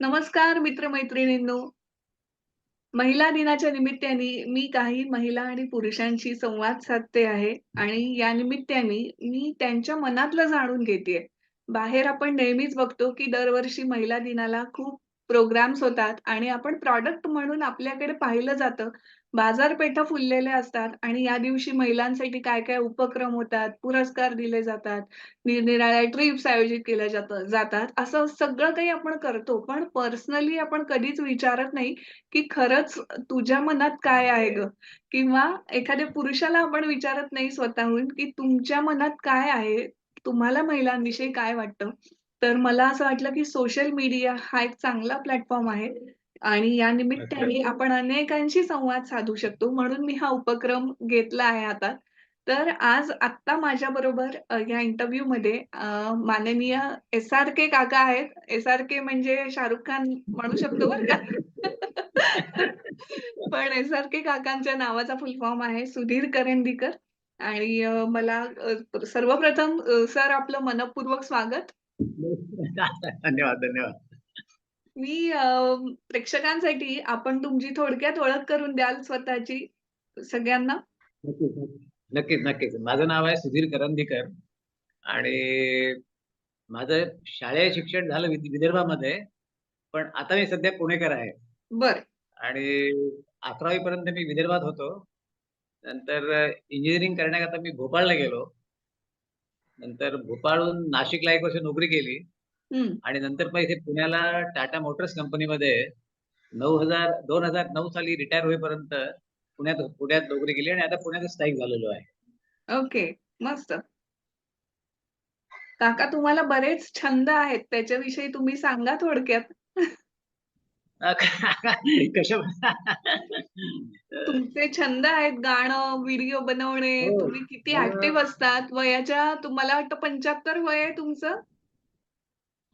नमस्कार मित्र-मैत्रिणींनो. महिला दिनाच्या निमित्ताने मी काही महिला आणि पुरुषांशी संवाद साधते आहे आणि या निमित्ताने मी त्यांच्या मनातलं जाणून घेतेय. बाहेर आपण नेहमीच बघतो, की दरवर्षी महिला दिनाला खूप प्रोग्राम्स होतात आणि आपण प्रॉडक्ट म्हणून आपल्याकडे पाहिलं जातं. बाजारपेठा फुललेल्या असतात आणि या दिवशी महिलांसाठी काय-काय उपक्रम होतात, पुरस्कार दिले जातात, निरनिराळ्या ट्रिप्स आयोजित केल्या जात जातात. असं सगळं काही आपण करतो. पण पर्सनली आपण कधीच विचारत नाही, की खरंच तुझ्या मनात काय आहे ग किंवा एखाद्या पुरुषाला आपण विचारत नाही स्वतःहून, की तुमच्या मनात काय आहे? तुम्हाला महिलांविषयी काय वाटतं? तर मला असं वाटलं, की सोशल मीडिया हा एक चांगला प्लॅटफॉर्म आहे आणि या निमित्ताने. आपण अनेकांशी संवाद साधू शकतो. म्हणून मी हा उपक्रम घेतला आहे हातात. तर आज आत्ता माझ्याबरोबर अ, या इंटरव्ह्यूमध्ये अ, माननीय एस-आर-के काका आहेत. एस-आर-के म्हणजे शाहरुख खान म्हणू शकतो बरं का. पण एस-आर-के काकांच्या नावाचा फुल फॉर्म आहे सुधीर करंदीकर आणि मला सर्वप्रथम सर आपलं मनःपूर्वक स्वागत. धन्यवाद, धन्यवाद. मी प्रेक्षकांसाठी आपण तुमची थोडक्यात ओळख करून द्याल स्वतःची सगळ्यांना? नक्कीच, नक्कीच. माझं नाव आहे सुधीर करंदीकर आणि माझं शालेय शिक्षण झालं विद विदर्भामध्ये. पण आता मी सध्या पुणेकर आहे. बरं. आणि 11वी पर्यंत मी विदर्भात होतो. नंतर इंजिनिअरिंग करण्याकरता मी भोपाळला गेलो. नंतर भोपाळहून नाशिकला 1 वर्ष नोकरी केली. आणि नंतर मग इथे पुण्याला टाटा मोटर्स कंपनीमध्ये 9000 2009 साली रिटायर होईपर्यंत पुण्यात पुण्यात नोकरी केली आणि आता पुण्यातच स्थायिक झालेलो आहे. ओके. मस्त. काका तुम्हाला बरेच छंद आहेत. त्याच्याविषयी तुम्ही सांगा थोडक्यात? कशा तुमचे छंद आहेत गाणं, व्हिडिओ बनवणे, हो. तुम्ही किती अ, ॲक्टिव्ह असतात. वयाच्या तुम्हाला वाटतं 75 वय आहे तुमचं?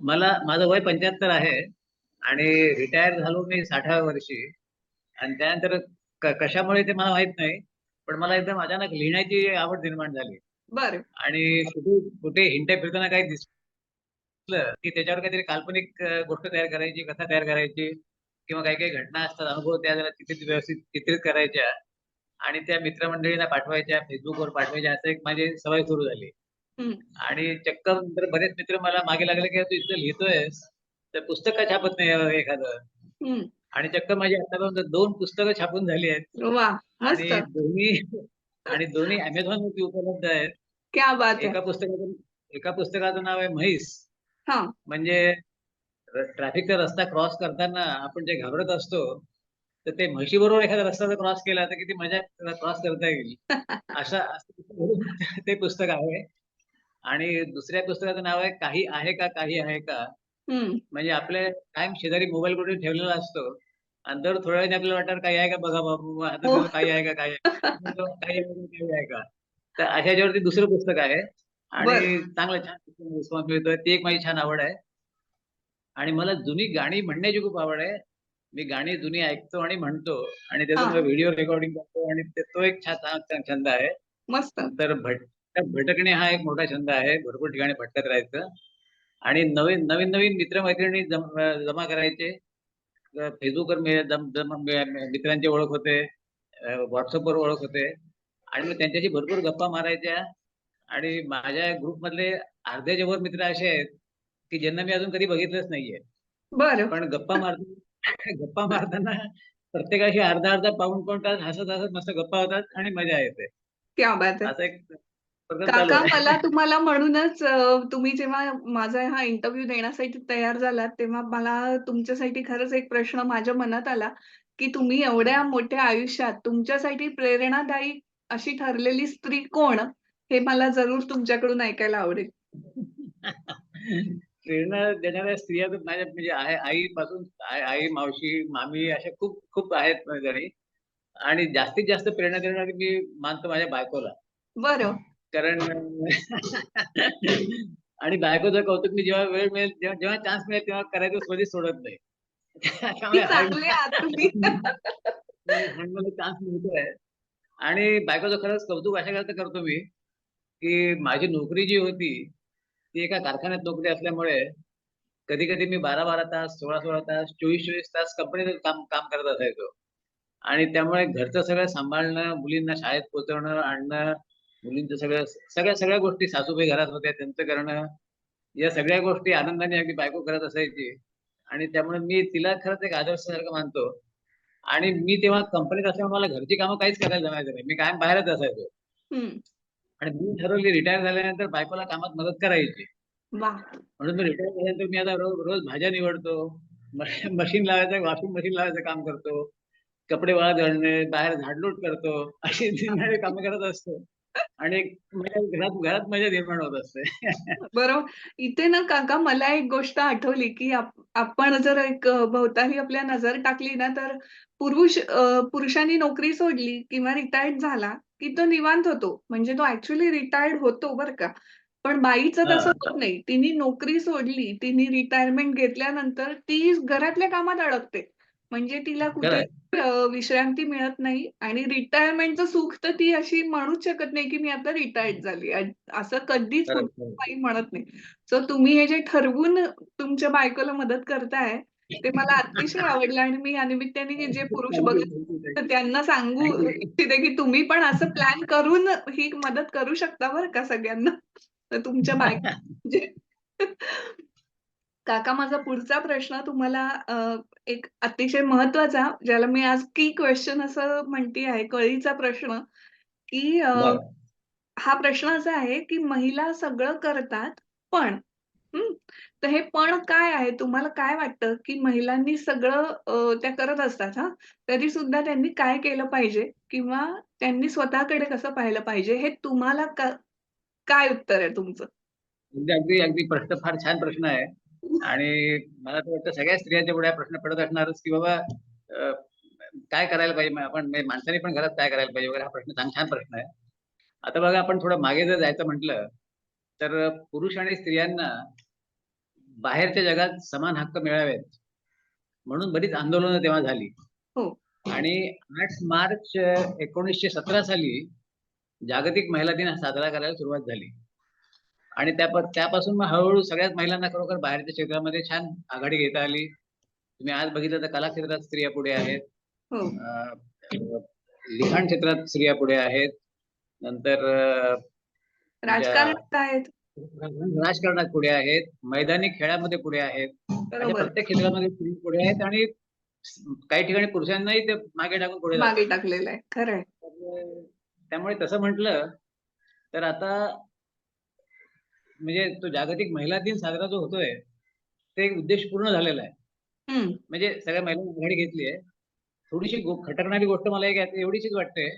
मला माझं वय 75 आहे आणि रिटायर झालो मी 60व्या वर्षी आणि त्यानंतर कशामुळे ते मला माहीत नाही. पण मला एकदम अचानक लिहिण्याची आवड निर्माण झाली बरं. आणि कुठे कुठे हिंडता-फिरताना काही दिसलं, की त्याच्यावर काहीतरी काल्पनिक गोष्ट तयार करायची, कथा तयार करायची किंवा काही-काही घटना असतात, अनुभव त्या जरा चित्रित व्यवस्थित चित्रित करायच्या आणि त्या मित्रमंडळींना पाठवायच्या, Facebookवर पाठवायच्या, असं एक माझी सवय सुरू झाली. हं. आणि चक्क नंतर बरेच मित्र मला मागे लागले, की "तू इतकं लिहितोयस, तर पुस्तक का छापत नाही एखादं?" हं. आणि चक्क माझी आतापर्यंत 2 पुस्तकं छापून झाली आहेत. आणि दोन्ही आणि दोन्ही Amazonवरती उपलब्ध आहेत. क्या बात है! एका पुस्तकाचं एका पुस्तकाचं नाव आहे म्हैस. हां. म्हणजे ट्रॅफिकचा रस्ता क्रॉस करताना आपण जे घाबरत असतो, तर ते म्हशीबरोबर एखादा रस्ता जर क्रॉस केला, तर किती मजा क्रॉस करता येईल. अशा ते पुस्तक आहे. आणि दुसऱ्या पुस्तकाचं नाव आहे काही आहे का, काही आहे का? म्हणजे आपल्या कायम शेजारी मोबाईल कुठे ठेवलेला असतो आणि दर थोड्या वेळाने आपल्याला वाटतं, "काही आहे का बघा बाबू?" हातात हो. काही आहे का, काही आहे का? काही आहे का, काही आहे का? तर अशा ह्याच्यावरती दुसरं पुस्तक आहे आणि. चांगलं छान रिस्पॉन्स मिळतोय. ती एक माझी छान आवड आहे. आणि मला जुनी गाणी म्हणण्याची खूप आवड आहे. मी गाणी जुनी ऐकतो आणि म्हणतो आणि त्याचं. व्हिडिओ रेकॉर्डिंग करतो आणि ते एक छान छंद आहे. मस्त. नंतर भट भटकणे हा एक मोठा छंद आहे. भरपूर ठिकाणी भटकत राहायचं आणि नवीन नवीन-नवीन मित्र-मैत्रिणी जम जमा करायचे. म मित्रांची ओळख होते. WhatsAppवर ओळख होते आणि मग त्यांच्याशी भरपूर गप्पा मारायच्या आणि माझ्या ग्रुपमधले अर्ध्याच्या वर मित्र असे आहेत, की ज्यांना मी अजून कधी बघितलंच नाहीये. बरं. पण गप्पा मारताना गप्पा मारताना प्रत्येकाशी अर्धा-अर्धा, पाऊण-पाऊण तास हसत-हसत मस्त गप्पा होतात आणि मजा येते. असा एक चालू काका मला आहे. तुम्हाला म्हणूनच अ, तुम्ही जेव्हा माझा हा इंटरव्ह्यू देण्यासाठी तयार झालात, तेव्हा मला तुमच्यासाठी खरंच एक प्रश्न माझ्या मनात आला, की तुम्ही एवढ्या मोठ्या आयुष्यात तुमच्यासाठी प्रेरणादायी अशी ठरलेली स्त्री कोण? हे मला जरूर तुमच्याकडून ऐकायला आवडेल. प्रेरणा देणाऱ्या स्त्रिया तर माझ्या म्हणजे आहे आईपासून आई, आई, मावशी, मामी अशा खूप खूप आहेत माझ्या घरी आणि जास्तीत जास्त प्रेरणा देणारी मी मानतो माझ्या बायकोला. बरं. कारण आणि बायकोचं कौतुक मी जेव्हा वेळ मिळेल, जेव्हा चान्स मिळेल तेव्हा करायचं कधीच सोडत नाही. त्यामुळे चान्स मिळतोय. आणि बायकोचं खरंच कौतुक अशाकरता करतो मी, की माझी नोकरी जी होती, ती एका कारखान्यात नोकरी असल्यामुळे कधी कधी मी बारा बारा तास सोळा सोळा तास चोवीस चोवीस तास कंपनीत काम काम करत असायचो. आणि त्यामुळे घरचं सगळं सांभाळणं मुलींना शाळेत पोहोचवणं आणणं मुलींचं सगळं सगळ्या सगळ्या गोष्टी सासूबाई घरात होत्या त्यांचं करणं या सगळ्या गोष्टी आनंदाने अगदी बायको करत असायची. आणि त्यामुळे मी तिला खरंच एक आदर्शासारखं मानतो. आणि मी तेव्हा कंपनीत असल्यामुळे मला घरची कामं काहीच करायला जमायचं नाही. मी कायम बाहेरच असायचो. आणि मी ठरवली रिटायर झाल्यानंतर बायकोला कामात मदत करायची! म्हणून मी रिटायर झाल्यानंतर मी आता रोज रोज भाज्या निवडतो. मशीन लावायचं वॉशिंग मशीन लावायचं काम करतो. कपडे वाळत घालणे बाहेर झाडलोट करतो. अशी कामं करत असतो. आणि मजा घरात घरात मजा निर्माण होत असते बरोबर. इथे ना काका मला एक गोष्ट आठवली, की आप आपण जर एक भोवताली आपल्या नजर टाकली ना, तर पुरुष पुरुषांनी नोकरी सोडली किंवा रिटायर्ड झाला, की तो निवांत होतो. म्हणजे तो ॲक्चुअली रिटायर्ड होतो बरं का. पण बाईचं. तसं होत नाही. तिने नोकरी सोडली, तिने रिटायरमेंट घेतल्यानंतर ती घरातल्या कामात अडकते. म्हणजे तिला. कुठे अ, विश्रांती मिळत नाही आणि रिटायरमेंटचं सुख तर ती अशी म्हणूच शकत नाही, की मी आता रिटायर्ड झाली. अ, असं कधीच. बाई म्हणत नाही. सो तुम्ही हे जे ठरवून तुमच्या बायकोला मदत करताय, ते मला अतिशय आवडलं आणि मी या निमित्ताने जे पुरुष बघत तर. त्यांना सांगू. इच्छिते, की तुम्ही पण असं प्लॅन करून ही मदत करू शकता बरं का सगळ्यांना. तर तुमच्या बायको म्हणजे काका माझा पुढचा प्रश्न तुम्हाला एक अतिशय महत्त्वाचा, ज्याला मी आज की क्वेशन असं म्हणती आहे, कळीचा प्रश्न, की. हा प्रश्न असा आहे, की महिला सगळं करतात, पण तर हे पण काय आहे? तुम्हाला काय वाटतं, की महिलांनी सगळं त्या करत असतात हां, तरी सुद्धा त्यांनी काय केलं पाहिजे? किंवा त्यांनी स्वतःकडे कसं पाहिलं पाहिजे? हे तुम्हाला क काय उत्तर आहे तुमचं? म्हणजे अगदी अगदी प्रश्न फार छान प्रश्न आहे आणि मला तर वाटतं सगळ्या स्त्रियांच्या पुढे हा प्रश्न पडत असणारच, की बाबा काय करायला पाहिजे? आपण माणसाने पण घरात काय करायला पाहिजे वगैरे हा प्रश्न छान छान प्रश्न आहे. आता बघा आपण थोडं मागे जर जायचं म्हटलं, तर पुरुष आणि स्त्रियांना बाहेरच्या जगात समान हक्क मिळावेत, म्हणून बरीच आंदोलनं तेव्हा झाली. हो. आणि 8 मार्च अ, 1917 साली जागतिक महिला दिन साजरा करायला सुरुवात झाली. आणि त्या त्यापासून मग हळू-हळू सगळ्याच महिलांना खरोखर बाहेरच्या क्षेत्रामध्ये छान आघाडी घेता आली. तुम्ही आज बघितलं तर कला क्षेत्रात स्त्रिया पुढे आहेत. हो. लिखाण क्षेत्रात स्त्रिया पुढे आहेत. नंतर राजकारणात आहेत. राजकारणात पुढे आहेत. मैदानी खेळामध्ये पुढे आहेत. प्रत्येक क्षेत्रामध्ये स्त्री पुढे आहेत आणि काही ठिकाणी पुरुषांनाही ते मागे टाकून पुढे. मागे टाकलेलं आहे. खरं त्यामुळे तसं म्हटलं, तर आता म्हणजे तो जागतिक महिला दिन साजरा जो होतोय, ते एक उद्देश पूर्ण झालेला आहे. म्हणजे सगळ्या महिलांनी आघाडी घेतली आहे. थोडीशी खटकणारी गोष्ट मला एक एवढीशीच वाटते,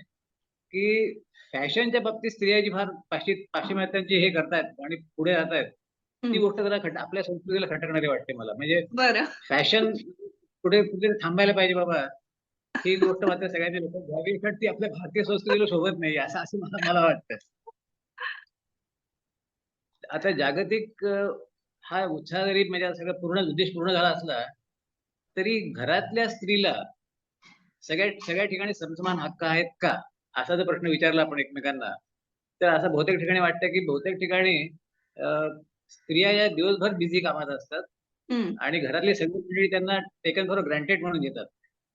की फॅशनच्या बाबतीत स्त्रिया जी फार पाश्चि पाश्चिमात्यांची हे करतायत आणि पुढे जातायत, ती हं. गोष्ट जरा खट आपल्या संस्कृतीला खटकणारी वाटते मला. म्हणजे. फॅशन कुठे कुठेतरी थांबायला पाहिजे बाबा, ही गोष्ट मात्र सगळ्यांनी लक्षात घ्यावी. पण ती आपल्या भारतीय संस्कृतीला शोभत नाही असं असं मला मला वाटतं. आता जागतिक हा उत्साह जरी म्हणजे सगळं पूर्ण उद्देश पूर्ण झाला असला, तरी घरातल्या स्त्रीला सगळ्या सगळ्या ठिकाणी समसमान हक्क आहेत का? असा जर प्रश्न विचारला आपण एकमेकांना, तर असं बहुतेक ठिकाणी वाटतं, की बहुतेक ठिकाणी स्त्रिया या दिवसभर बिझी कामात असतात. आणि घरातली सगळी मंडळी त्यांना टेकन फॉर ग्रँटेड म्हणून घेतात.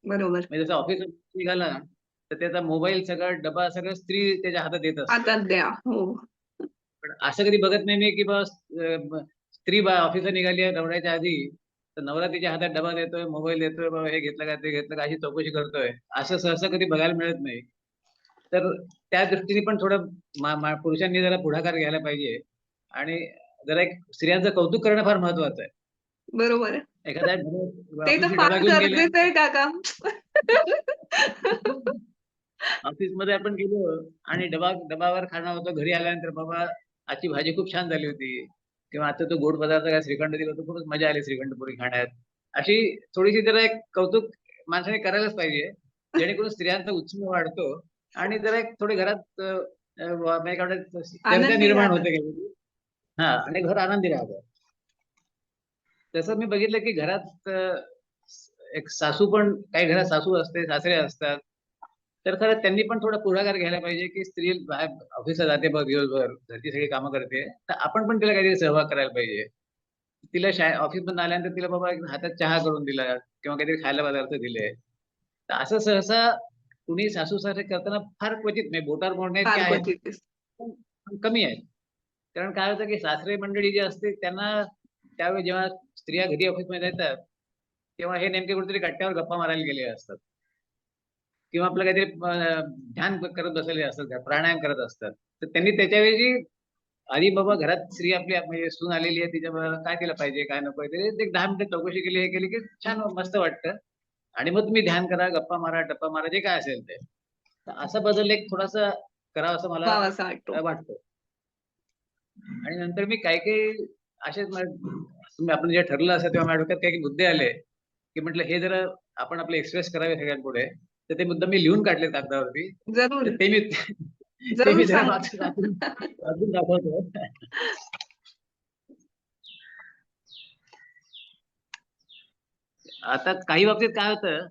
बरोबर. म्हणजे जसं ऑफिसला निघाला, तर त्याचा मोबाईल सगळा डबा सगळं स्त्री त्याच्या हातात देत असते. पण असं कधी बघत नाही मी, की ब स्त्री बा ऑफिसला निघाली आहे नवऱ्याच्या आधी, तर नवरा तिच्या हातात डबा देतोय, मोबाईल देतोय, बाबा हे घेतलं का, ते घेतलं का, अशी चौकशी करतोय. असं सहसा कधी बघायला मिळत नाही. तर त्या दृष्टीने पण थोडं पुरुषांनी जरा पुढाकार घ्यायला पाहिजे आणि जरा एक स्त्रियांचं कौतुक करणं फार महत्वाचं आहे. बरोबर. एखाद्या काका. ऑफिसमध्ये आपण गेलो आणि डबा डबावर खाणं होतं. घरी आल्यानंतर बाबा आजची भाजी खूप छान झाली होती किंवा आता तो गोड पदार्थ काय श्रीखंड दिलं होतं, खूपच मजा आली श्रीखंड पुरी खाण्यात. अशी थोडीशी जरा एक कौतुक माणसाने करायलाच पाहिजे. जेणेकरून स्त्रियांचा उत्साह वाढतो आणि जरा एक थोडी घरात म्हणजे निर्माण. होते. हां आणि घर आनंदी राहतं. तसं मी बघितलं, की घरात एक सासू पण काही घरात सासू असते, सासरे असतात. तर खरं त्यांनी पण थोडा पुढाकार घ्यायला पाहिजे, की स्त्री ऑफिसला जाते बघ दिवसभर, घरची सगळी कामं करते. तर आपण पण तिला काहीतरी सहभाग करायला पाहिजे. तिला शाळे ऑफिसमधून आल्यानंतर तिला बाबा हातात चहा करून दिला किंवा काहीतरी खायला पदार्थ दिले. तर असं सहसा कुणी सासू सासरे करताना फार क्वचित म्हणजे बोटावर मोडणे कमी आहेत कारण काय होतं की सासरे मंडळी जी असते त्यांना त्यावेळी जेव्हा स्त्रिया घरी ऑफिसमध्ये येतात तेव्हा हे नेमके कुठेतरी कट्ट्यावर गप्पा मारायला गेले असतात. किंवा आपलं काहीतरी ध्यान करत बसलेले असतात प्राणायाम करत असतात. तर त्यांनी त्याच्याऐवजी आधी बाबा घरात स्त्री आपली म्हणजे सून आलेली आहे तिच्या काय केलं पाहिजे काय नको? ते एक दहा मिनिटं चौकशी केली हे केली की छान मस्त वाटतं. आणि मग तुम्ही ध्यान करा गप्पा मारा टप्पा मारा जे काय असेल ते. असा बदल एक थोडासा करावा असं मला वाटतो. आणि नंतर मी काही काही असेच तुम्ही आपण जे ठरलं असं तेव्हा माझ्या डोक्यात काही काही मुद्दे आले की म्हटलं हे जरा आपण आपले एक्सप्रेस करावे सगळ्यांपुढे. तर ते मुद्दा मी लिहून काढले कागदावरती. जरूर. ते मी ते वाचून दाखवतो. आता काही बाबतीत काय होतं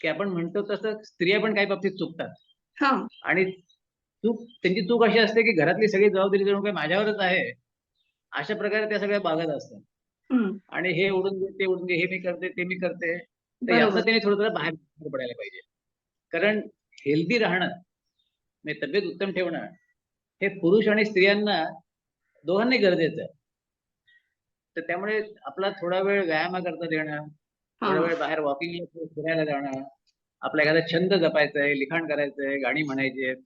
की आपण म्हणतो तसं स्त्रिया पण काही बाबतीत चुकतात. हा. आणि चूक त्यांची चूक अशी असते की घरातली सगळी जबाबदारी जणू काही माझ्यावरच आहे अशा प्रकारे त्या सगळ्या बागत असतात. आणि हे उडून दे ते उडून दे हे मी करते ते मी करते. तर यातनं त्यांनी थोडं थोडं बाहेर बाहेर पडायला पाहिजे. कारण हेल्दी राहणं म्हणजे तब्येत उत्तम ठेवणं हे पुरुष आणि स्त्रियांना दोघांनाही गरजेचं आहे. तर त्यामुळे आपला थोडा वेळ व्यायामाकरता देणं थोडा वेळ बाहेर वॉकिंगला फिरायला जाणं आपला एखादा छंद जपायचा आहे लिखाण करायचंय गाणी म्हणायची आहेत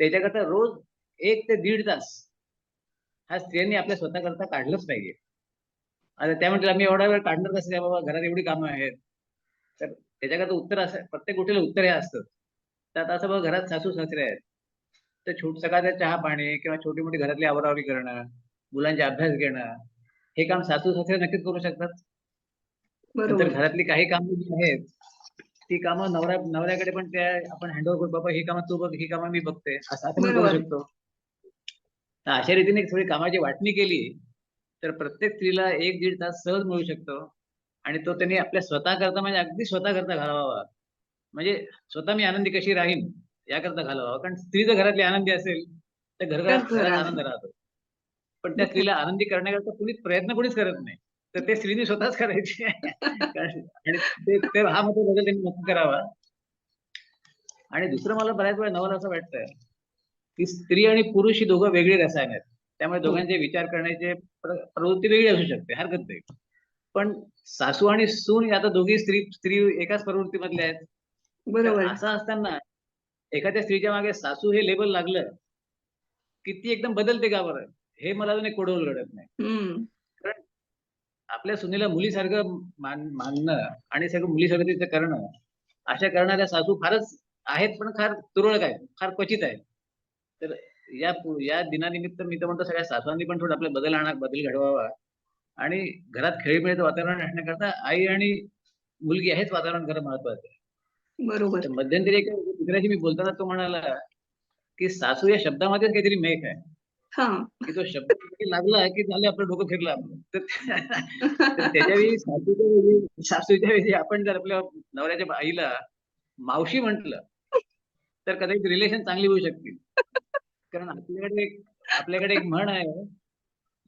त्याच्याकरता रोज एक ते दीड तास हा स्त्रियांनी आपल्या स्वतःकरता काढलंच पाहिजे. आता त्या म्हटलं मी एवढा वेळ काढणार कसं? बाबा घरात एवढी कामं आहेत. तर त्याच्याकरता उत्तर असं प्रत्येक गोष्टीला उत्तर हे असतं. तर आता असं बघा घरात सासू सासरे आहेत. तर छोट सकाळचा चहा पाणी किंवा छोटी मोठी घरातली आवरावरी करणं मुलांचे अभ्यास घेणं हे काम सासू सासरे नक्कीच करू शकतात. बरोबर. घरातली काही कामं जी आहेत ती कामं नवरा नवऱ्याकडे पण त्या आपण हँडओव्हर करू बाबा ही कामं तू बघ ही कामं मी बघते. असं आपण करू. शकतो. तर अशा रीतीने थोडी कामाची वाटणी केली तर प्रत्येक स्त्रीला एक दीड तास सहज मिळू शकतो. आणि तो त्यांनी आपल्या स्वतः करता म्हणजे अगदी स्वतः करता घालवावा. म्हणजे स्वतः मी आनंदी कशी राहीन याकरता घालवावा. कारण स्त्री जर घरातली आनंदी असेल तर घर. आनंद राहतो. पण त्या स्त्रीला आनंदी करण्याकरता कुणीच प्रयत्न कुणीच करत नाही. तर ते स्त्रीने स्वतःच करायचे. आणि ते हा मात्र बदल त्यांनी नक्की करावा. आणि दुसरं मला बऱ्याच वेळा नवल असं वाटतं की स्त्री आणि पुरुष ही दोघं वेगळी रसायन आहेत. त्यामुळे दोघांचे विचार करण्याचे प्र- प्रवृत्ती वेगळी असू शकते. हरकत नाही. पण सासू आणि सून आता दोघी स्त्री स्त्री एकाच प्रवृत्तीमधल्या आहेत. बरोबर. असं असताना एखाद्या स्त्रीच्या मागे सासू हे लेबल लागलं की ती एकदम बदलते का बरं? हे मला अजून एक कोडवल घडत नाही. हम्म. आपल्या सुनेला मुलीसारखं मान मानणं आणि सगळं मुलीसारखं तिचं करणं अशा करणाऱ्या सासू फारच आहेत पण फार तुरळक आहेत फार क्वचित आहेत. तर या या दिनानिमित्त मी तर म्हणतो सगळ्या सासूंनी पण थोडं आपले बदल आणा बदल घडवावा. आणि घरात खेळीमेळीचं वातावरण असण्याकरता आई आणि मुलगी हेच वातावरण खरं महत्वाचं आहे. बरोबर. तर मध्यंतरी एका मित्राशी मी बोलताना तो म्हणाला की सासू या शब्दामध्येच काहीतरी मेघ आहे. हा. की तो शब्द लागला की झालं आपलं डोकं फिरलं आपलं. तर त्याच्यावेळी सासूच्या वेळी सासूच्या वेळी आपण जर आपल्या नवऱ्याच्या आईला मावशी म्हंटल तर कदाचित रिलेशन चांगली होऊ शकतील. कारण आपल्याकडे आपल्याकडे एक म्हण आहे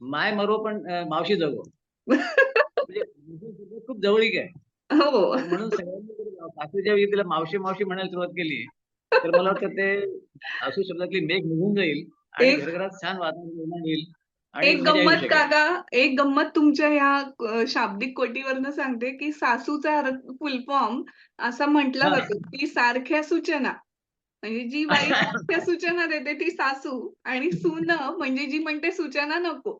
माय मरो पण मावशी जगो म्हणजे खूप जवळीक आहे हो म्हणून सगळ्यांनी सासूच्या वेळी तिला मावशी मावशी म्हणायला सुरुवात केली तर मला वाटतं ते सासू शब्दातली मेघ निघून जाईल आणि घरघरात छान वातावरण निर्माण होईल एक गंमत. काका एक गंमत तुमच्या ह्या शाब्दिक कोटीवरनं सांगते की सासूचा फुल फॉर्म असा म्हटला. जातो की सारख्या सूचना म्हणजे जी बाई सूचना देते ती सासू आणि सून म्हणजे जी म्हणते सूचना नको.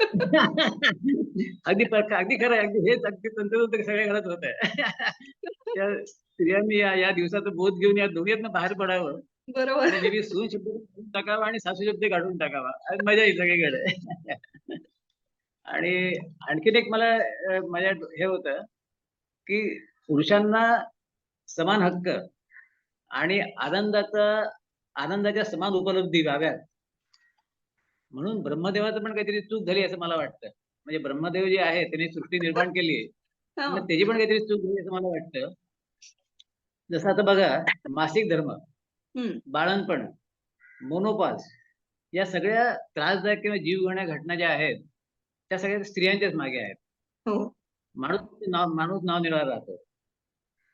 अगदी अगदी खरं आहे. अगदी हेच अगदी तंत्रज्ञ सगळ्या घरात होत आहे. स्त्रियांनी या या दिवसाचा बोध घेऊन या दोघीतनं बाहेर पडावं. बरोबर. सून शब्द टाकावा आणि सासू शब्द काढून टाकावा. आणि मजा येईल सगळीकडे. आणि आणखीन एक मला माझ्या हे होतं की पुरुषांना समान हक्क आणि आनंदाचा आनंदाच्या समान उपलब्धी व्हाव्यात म्हणून ब्रह्मदेवाचं पण काहीतरी चूक झाली असं मला वाटतं म्हणजे ब्रह्मदेव जे आहे त्यांनी सृष्टी निर्माण केली हो. मग त्याची पण काहीतरी चूक झाली असं मला वाटतं जसं आता बघा मासिक धर्म हम्म. त्या सगळ्या स्त्रियांच्याच मागे आहेत. हो. माणूस नाव माणूस नाव निर्भर राहतो.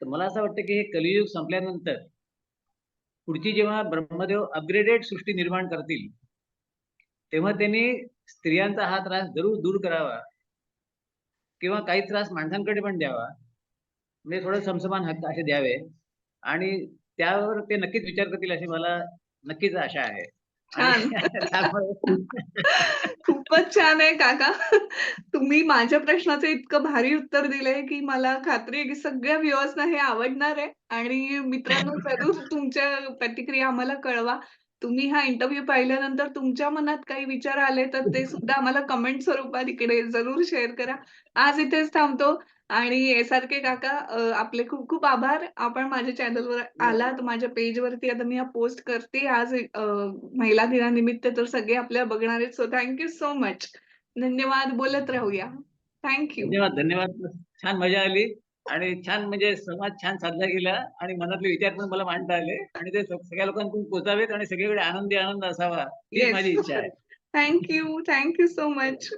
तर मला असं वाटतं, की हे कलियुग संपल्यानंतर पुढची जेव्हा ब्रह्मदेव अपग्रेडेड सृष्टी निर्माण करतील, तेव्हा त्यांनी स्त्रियांचा हा त्रास जरूर दूर करावा. किंवा काही त्रास माणसांकडे पण द्यावा. म्हणजे थोडं समसमान हक्क असे द्यावे आणि त्यावर ते नक्कीच विचार करतील अशी मला नक्कीच आशा आहे. छान. खूपच छान आहे काका. तुम्ही माझ्या प्रश्नाचं इतकं भारी उत्तर दिलंय, की मला खात्री आहे, की सगळ्या व्ह्युअर्सना हे आवडणार आहे आणि मित्रांनो जरूर तुमच्या प्रतिक्रिया आम्हाला कळवा. तुम्ही हा इंटरव्ह्यू पाहिल्यानंतर तुमच्या मनात काही विचार आले, तर ते सुद्धा आम्हाला कमेंट स्वरूपात इकडे जरूर शेअर करा. आज इथेच थांबतो आणि एस-आर-के काका अ, आपले खूप खूप आभार. आपण माझ्या चॅनलवर आलात. माझ्या पेजवरती आता मी हा पोस्ट करते आज अ, महिला दिनानिमित्त तर सगळे आपल्याला बघणार आहेत. So thank you so much. धन्यवाद. बोलत राहूया. Thank you. धन्यवाद, धन्यवाद. छान मजा आली आणि छान म्हणजे संवाद छान साधला गेला आणि मनातले विचार पण मला मांडता आले आणि ते सगळ्या लोकांपर्यंत पोहोचावेत आणि सगळीकडे आनंदी आनंद असावा, येस. माझी इच्छा आहे. Thank you. Thank you so much.